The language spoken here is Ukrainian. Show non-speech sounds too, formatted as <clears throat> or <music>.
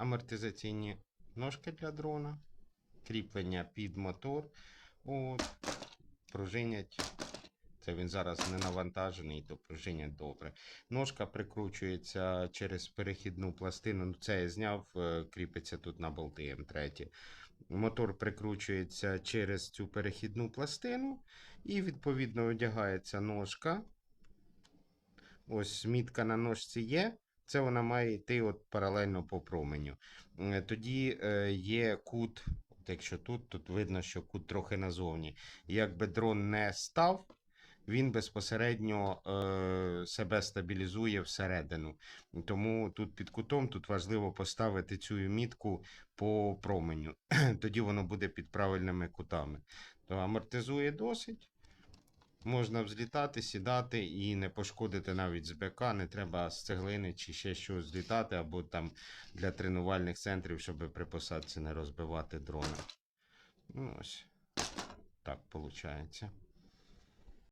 амортизаційні ножки для дрона, кріплення під мотор. От, пружинять. Це він зараз не навантажений, то пружинять добре. Ножка прикручується через перехідну пластину. Ну, це я зняв, е, кріпиться тут на болти М3. Мотор прикручується через цю перехідну пластину, і відповідно одягається ножка. Ось мітка на ножці є. Це вона має йти от паралельно по променю. Тоді е, є кут, от якщо тут, тут видно, що кут трохи назовні. Якби дрон не став, він безпосередньо е, себе стабілізує всередину. Тому тут під кутом тут важливо поставити цю мітку по променю. <clears throat> Тоді воно буде під правильними кутами. То амортизує досить. Можна взлітати, сідати і не пошкодити навіть з БК. Не треба з цеглини чи ще щось злітати, або там для тренувальних центрів, щоб при посадці не розбивати дрона. Ну, ось так виходить.